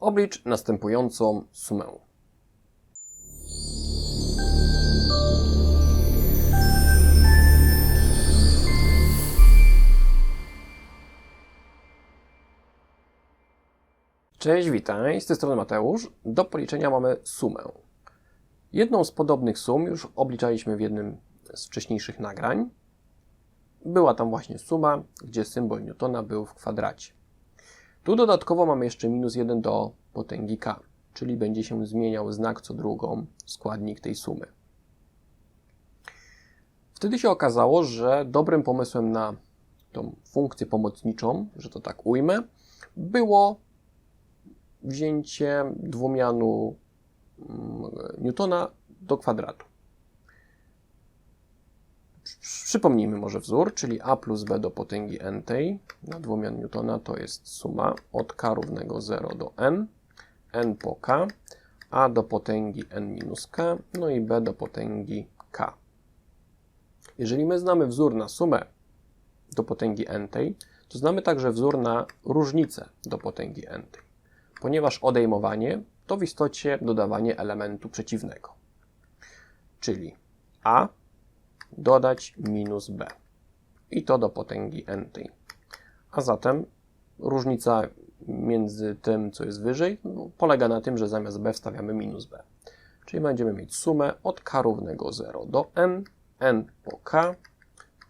Oblicz następującą sumę. Cześć, witaj, z tej strony Mateusz. Do policzenia mamy sumę. Jedną z podobnych sum już obliczaliśmy w jednym z wcześniejszych nagrań. Była tam właśnie suma, gdzie symbol Newtona był w kwadracie. Tu dodatkowo mamy jeszcze minus 1 do potęgi k, czyli będzie się zmieniał znak co drugą składnik tej sumy. Wtedy się okazało, że dobrym pomysłem na tą funkcję pomocniczą, że to tak ujmę, było wzięcie dwumianu mm, Newtona do kwadratu. Przypomnijmy może wzór, czyli a plus b do potęgi n tej na dwumian Newtona to jest suma od k równego 0 do n, n po k, a do potęgi n minus k, no i b do potęgi k. Jeżeli my znamy wzór na sumę do potęgi n tej, to znamy także wzór na różnicę do potęgi n tej, ponieważ odejmowanie to w istocie dodawanie elementu przeciwnego, czyli a dodać minus b. I to do potęgi n tej. A zatem różnica między tym, co jest wyżej, no, polega na tym, że zamiast b wstawiamy minus b. Czyli będziemy mieć sumę od k równego 0 do n, n po k,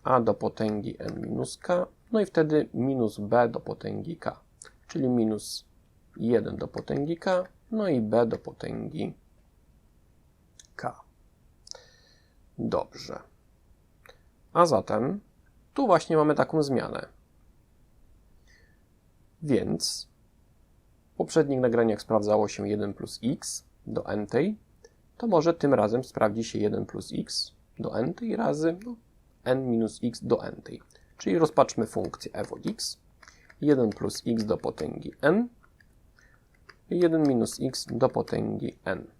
a do potęgi n minus k, no i wtedy minus b do potęgi k, czyli minus 1 do potęgi k, no i b do potęgi k. Dobrze. A zatem tu właśnie mamy taką zmianę. Więc w poprzednich nagraniach sprawdzało się 1 plus x do n tej, to może tym razem sprawdzi się 1 plus x do n tej razy no, n minus x do n tej. Czyli rozpatrzmy funkcję f od x. 1 plus x do potęgi n 1 minus x do potęgi n.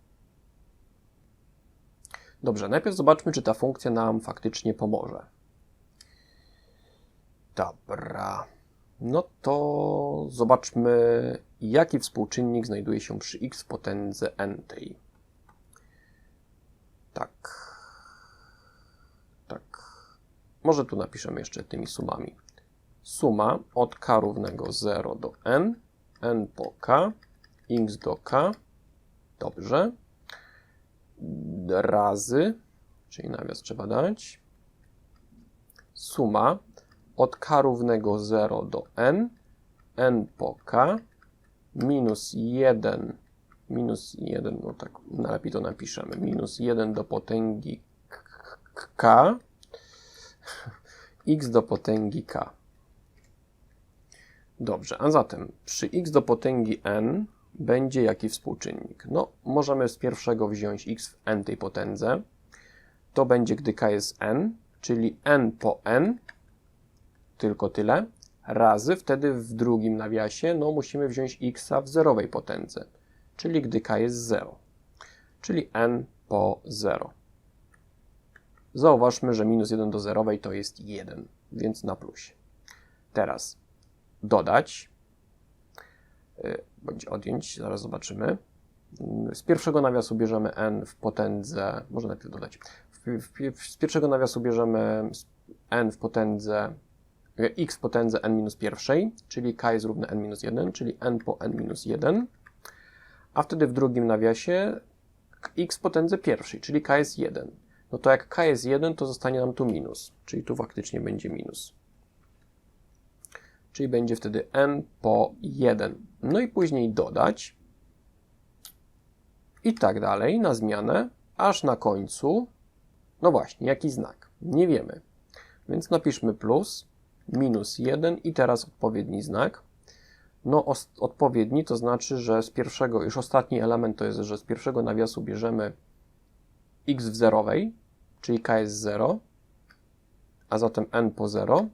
Dobrze, najpierw zobaczmy, czy ta funkcja nam faktycznie pomoże. Dobra. No to zobaczmy, jaki współczynnik znajduje się przy x potędze n tej. Tak. Tak. Może tu napiszemy jeszcze tymi sumami. Suma od k równego 0 do n, n po k, x do k, dobrze, razy, czyli nawias trzeba dać, suma od k równego 0 do n, n po k, minus 1, minus 1, no tak najlepiej to napiszemy, minus 1 do potęgi k, x do potęgi k. Dobrze, a zatem przy x do potęgi n będzie jaki współczynnik? No, możemy z pierwszego wziąć x w n tej potędze. To będzie, gdy k jest n, czyli n po n, tylko tyle, razy wtedy w drugim nawiasie, no musimy wziąć x w zerowej potędze, czyli gdy k jest 0, czyli n po 0. Zauważmy, że minus 1 do zerowej to jest 1, więc na plusie. Teraz dodać, bądź odjąć, zaraz zobaczymy. Z pierwszego nawiasu bierzemy n w potędze, może najpierw dodać, z pierwszego nawiasu bierzemy n w potędze x w potędze n minus pierwszej, czyli k jest równe n minus 1, czyli n po n minus 1, a wtedy w drugim nawiasie x w potędze pierwszej, czyli k jest 1. No to jak k jest 1, to zostanie nam tu minus, czyli tu faktycznie będzie minus. Czyli będzie wtedy n po 1. No i później dodać i tak dalej na zmianę, aż na końcu, no właśnie, jaki znak? Nie wiemy. Więc napiszmy plus, minus 1 i teraz odpowiedni znak. No odpowiedni to znaczy, że z pierwszego, już ostatni element to jest, że z pierwszego nawiasu bierzemy x w zerowej, czyli k jest 0, a zatem n po 0,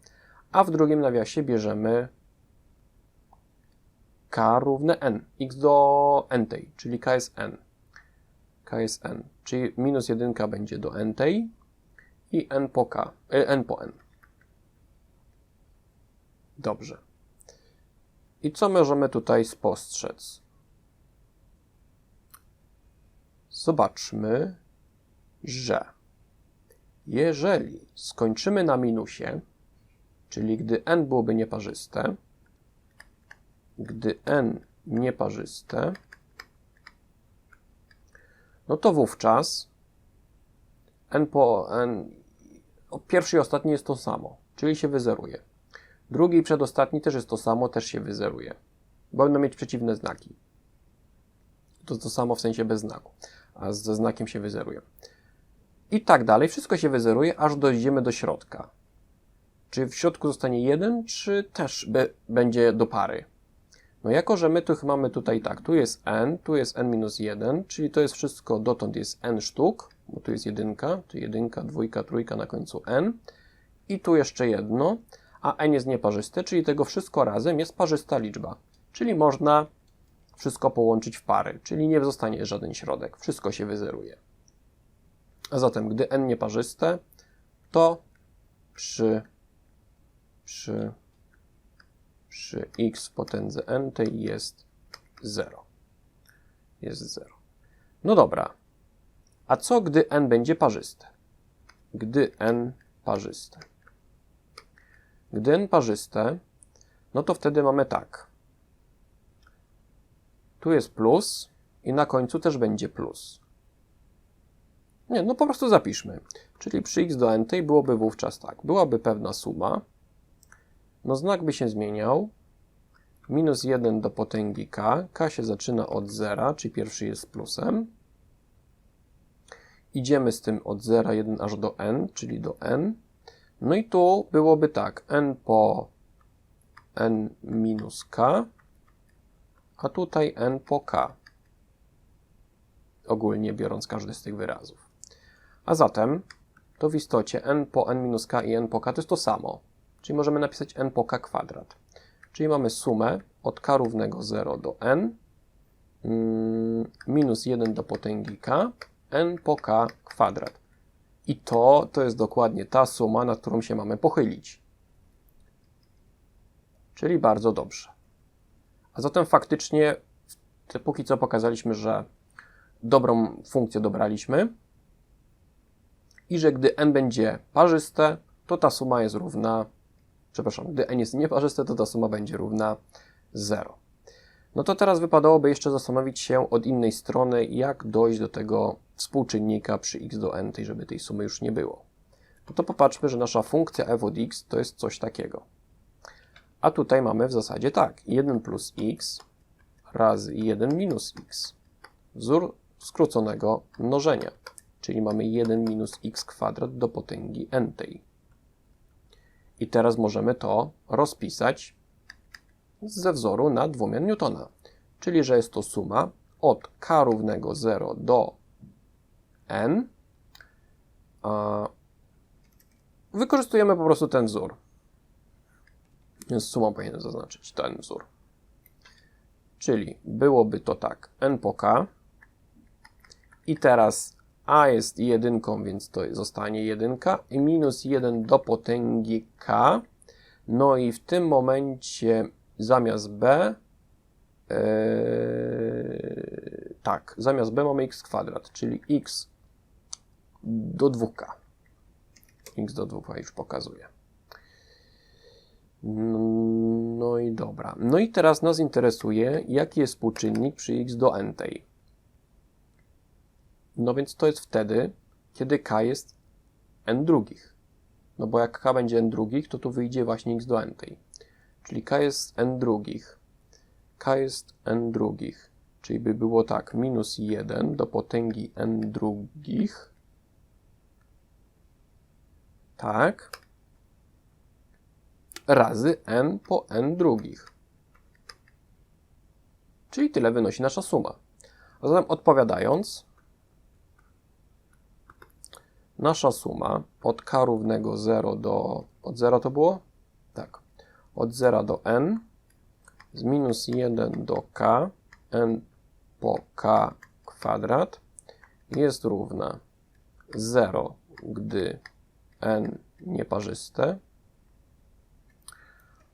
a w drugim nawiasie bierzemy k równe n, x do n tej, czyli k jest n. k jest n, czyli minus 1 będzie do n tej i n po k, y, n po n. Dobrze. I co możemy tutaj spostrzec? zobaczmy, że jeżeli skończymy na minusie, czyli gdy n byłoby nieparzyste, gdy n nieparzyste, no to wówczas n po n, pierwszy i ostatni jest to samo, czyli się wyzeruje. Drugi i przedostatni też jest to samo, też się wyzeruje, bo będą mieć przeciwne znaki. To to samo w sensie bez znaku, a ze znakiem się wyzeruje. I tak dalej, wszystko się wyzeruje, aż dojdziemy do środka. Czy w środku zostanie 1, czy też będzie do pary? No jako, że my tu mamy tutaj tak, tu jest n, tu jest n minus 1, czyli to jest wszystko, dotąd jest n sztuk, bo tu jest jedynka, tu jedynka, dwójka, trójka, na końcu n. I tu jeszcze jedno, a n jest nieparzyste, czyli tego wszystko razem jest parzysta liczba. Czyli można wszystko połączyć w pary, czyli nie zostanie żaden środek, wszystko się wyzeruje. A zatem, gdy n nieparzyste, to przy, przy, przy x w potędze n tej jest 0. Jest 0. No dobra. A co, gdy n będzie parzyste? Gdy n parzyste. Gdy n parzyste, no to wtedy mamy tak. Tu jest plus i na końcu też będzie plus. Nie, no po prostu zapiszmy. Czyli przy x do n tej byłoby wówczas tak. Byłaby pewna suma. No znak by się zmieniał. Minus 1 do potęgi k. k się zaczyna od 0, czyli pierwszy jest plusem. Idziemy z tym od 0, 1 aż do n, czyli do n. No i tu byłoby tak. n po n minus k, a tutaj n po k. Ogólnie biorąc każdy z tych wyrazów. A zatem to w istocie n po n minus k i n po k to jest to samo. Czyli możemy napisać n po k kwadrat. Czyli mamy sumę od k równego 0 do n mm, minus 1 do potęgi k n po k kwadrat. I to, to jest dokładnie ta suma, nad którą się mamy pochylić. Czyli bardzo dobrze. A zatem faktycznie, póki co pokazaliśmy, że dobrą funkcję dobraliśmy, i że gdy n będzie parzyste, to ta suma jest równa, przepraszam, gdy n jest nieparzyste, to ta suma będzie równa 0. No to teraz wypadałoby jeszcze zastanowić się od innej strony, jak dojść do tego współczynnika przy x do n, tej, żeby tej sumy już nie było. No to popatrzmy, że nasza funkcja f od x to jest coś takiego. A tutaj mamy w zasadzie tak, 1 plus x razy 1 minus x. Wzór skróconego mnożenia czyli mamy 1 minus x kwadrat do potęgi n tej. I teraz możemy to rozpisać ze wzoru na dwumian Newtona, czyli że jest to suma od k równego 0 do n. Wykorzystujemy po prostu ten wzór. Więc sumą powinienem zaznaczyć ten wzór. Czyli byłoby to tak, n po k. I teraz a jest jedynką, więc to zostanie jedynka i minus 1 do potęgi k. No i w tym momencie zamiast b yy, tak, zamiast b mamy x kwadrat, czyli x do 2k. x do 2k już pokazuję. No i dobra. No i teraz nas interesuje, jaki jest współczynnik przy x do n tej. No więc to jest wtedy, kiedy k jest n drugich. No bo jak k będzie n drugich, to tu wyjdzie właśnie x do n tej. Czyli k jest n drugich. k jest n drugich. Czyli by było tak, minus 1 do potęgi n drugich. Tak. Razy n po n drugich. Czyli tyle wynosi nasza suma. A zatem odpowiadając, Nasza suma od k równego 0 do... Od 0 to było? Tak. Od 0 do n z minus 1 do k n po k kwadrat jest równa 0, gdy n nieparzyste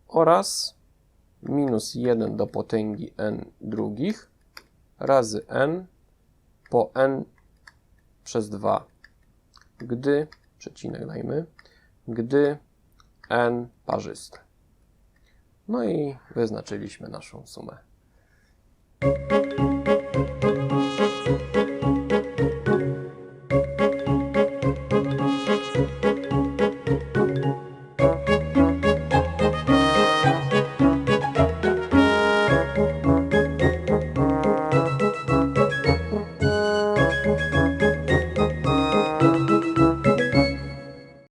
oraz minus 1 do potęgi n drugich razy n po n przez 2, gdy, przecinek dajmy, gdy n parzyste. No i wyznaczyliśmy naszą sumę.